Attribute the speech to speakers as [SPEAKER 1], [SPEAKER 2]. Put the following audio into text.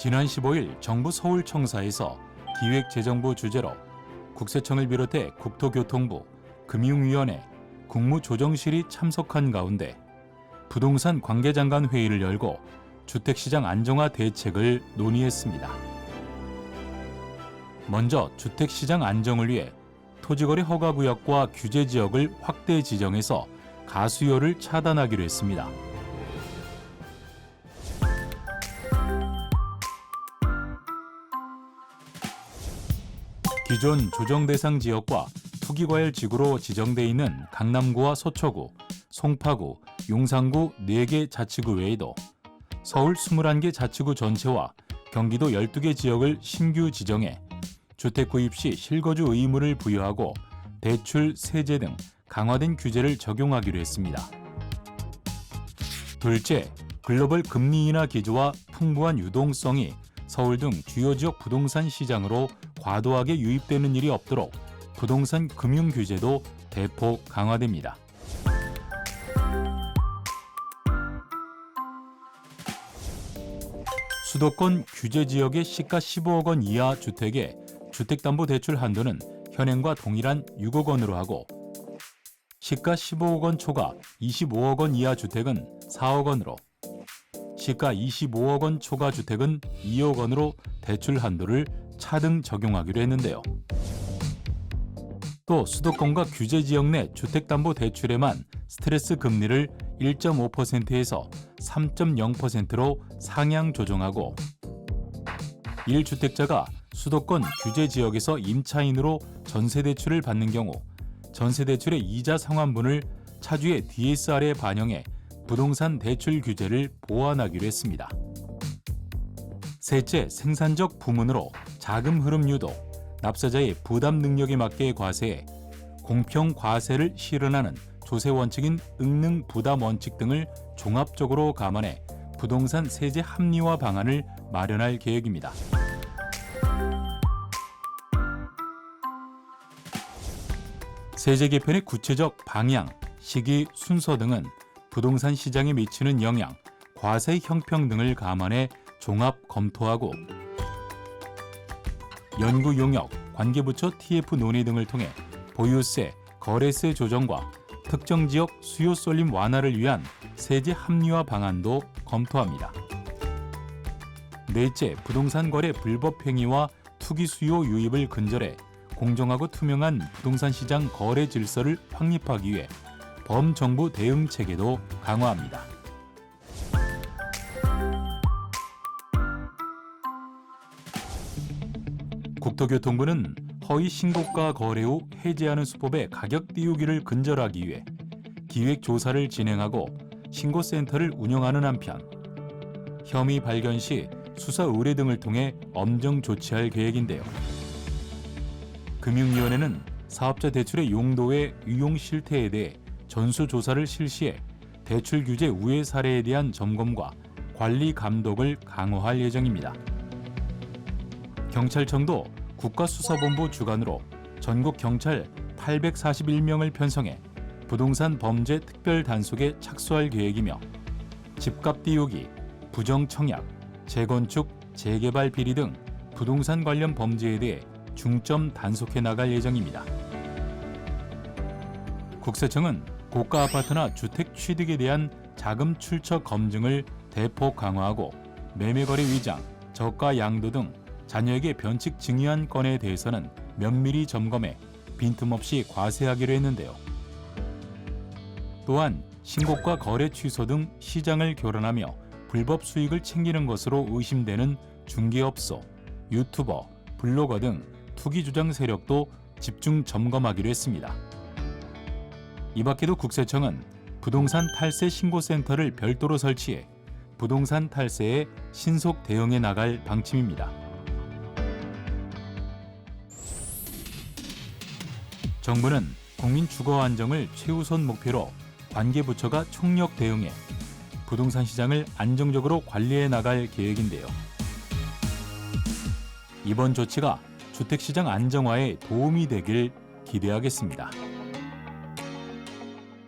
[SPEAKER 1] 지난 15일 정부 서울청사에서 기획재정부 주재로 국세청을 비롯해 국토교통부, 금융위원회, 국무조정실이 참석한 가운데 부동산 관계장관 회의를 열고 주택시장 안정화 대책을 논의했습니다. 먼저 주택시장 안정을 위해 토지거래 허가구역과 규제지역을 확대 지정해서 가수요를 차단하기로 했습니다. 기존 조정 대상 지역과 투기과열 지구로 지정돼 있는 강남구와 서초구, 송파구, 용산구 4개 자치구 외에도 서울 21개 자치구 전체와 경기도 12개 지역을 신규 지정해 주택 구입 시 실거주 의무를 부여하고 대출, 세제 등 강화된 규제를 적용하기로 했습니다. 둘째, 글로벌 금리 인하 기조와 풍부한 유동성이 서울 등 주요 지역 부동산 시장으로 과도하게 유입되는 일이 없도록 부동산 금융 규제도 대폭 강화됩니다. 수도권 규제 지역의 시가 15억 원 이하 주택의 주택담보대출 한도는 현행과 동일한 6억 원으로 하고 시가 15억 원 초과 25억 원 이하 주택은 4억 원으로 시가 25억 원 초과 주택은 2억 원으로 대출 한도를 차등 적용하기로 했는데요. 또 수도권과 규제 지역 내 주택담보대출에만 스트레스 금리를 1.5%에서 3.0%로 상향 조정하고 1주택자가 수도권 규제 지역에서 임차인으로 전세대출을 받는 경우 전세대출의 이자 상환분을 차주의 DSR에 반영해 부동산 대출 규제를 보완하기로 했습니다. 셋째, 생산적 부문으로 자금 흐름 유도, 납세자의 부담 능력에 맞게 과세해 공평 과세를 실현하는 조세 원칙인 응능 부담 원칙 등을 종합적으로 감안해 부동산 세제 합리화 방안을 마련할 계획입니다. 세제 개편의 구체적 방향, 시기, 순서 등은 부동산 시장에 미치는 영향, 과세 형평 등을 감안해 종합 검토하고 연구 용역, 관계부처 TF 논의 등을 통해 보유세, 거래세 조정과 특정 지역 수요 쏠림 완화를 위한 세제 합리화 방안도 검토합니다. 넷째, 부동산 거래 불법 행위와 투기 수요 유입을 근절해 공정하고 투명한 부동산 시장 거래 질서를 확립하기 위해 범정부 대응 체계도 강화합니다. 국토교통부는 허위 신고가 거래 후 해지하는 수법의 가격 띄우기를 근절하기 위해 기획 조사를 진행하고 신고센터를 운영하는 한편 혐의 발견 시 수사 의뢰 등을 통해 엄정 조치할 계획인데요. 금융위원회는 사업자 대출의 용도의 유용 실태에 대해 전수 조사를 실시해 대출 규제 우회 사례에 대한 점검과 관리 감독을 강화할 예정입니다. 경찰청도 국가수사본부 주관으로 전국 경찰 841명을 편성해 부동산 범죄 특별 단속에 착수할 계획이며 집값 띄우기, 부정 청약, 재건축, 재개발 비리 등 부동산 관련 범죄에 대해 중점 단속해 나갈 예정입니다. 국세청은 고가 아파트나 주택 취득에 대한 자금 출처 검증을 대폭 강화하고 매매거래 위장, 저가 양도 등 자녀에게 변칙 증여한 건에 대해서는 면밀히 점검해 빈틈없이 과세하기로 했는데요. 또한 신고가 거래 취소 등 시장을 교란하며 불법 수익을 챙기는 것으로 의심되는 중개업소, 유튜버, 블로거 등 투기 주장 세력도 집중 점검하기로 했습니다. 이 밖에도 국세청은 부동산 탈세 신고센터를 별도로 설치해 부동산 탈세에 신속 대응해 나갈 방침입니다. 정부는 국민 주거 안정을 최우선 목표로 관계부처가 총력 대응해 부동산 시장을 안정적으로 관리해 나갈 계획인데요. 이번 조치가 주택시장 안정화에 도움이 되길 기대하겠습니다.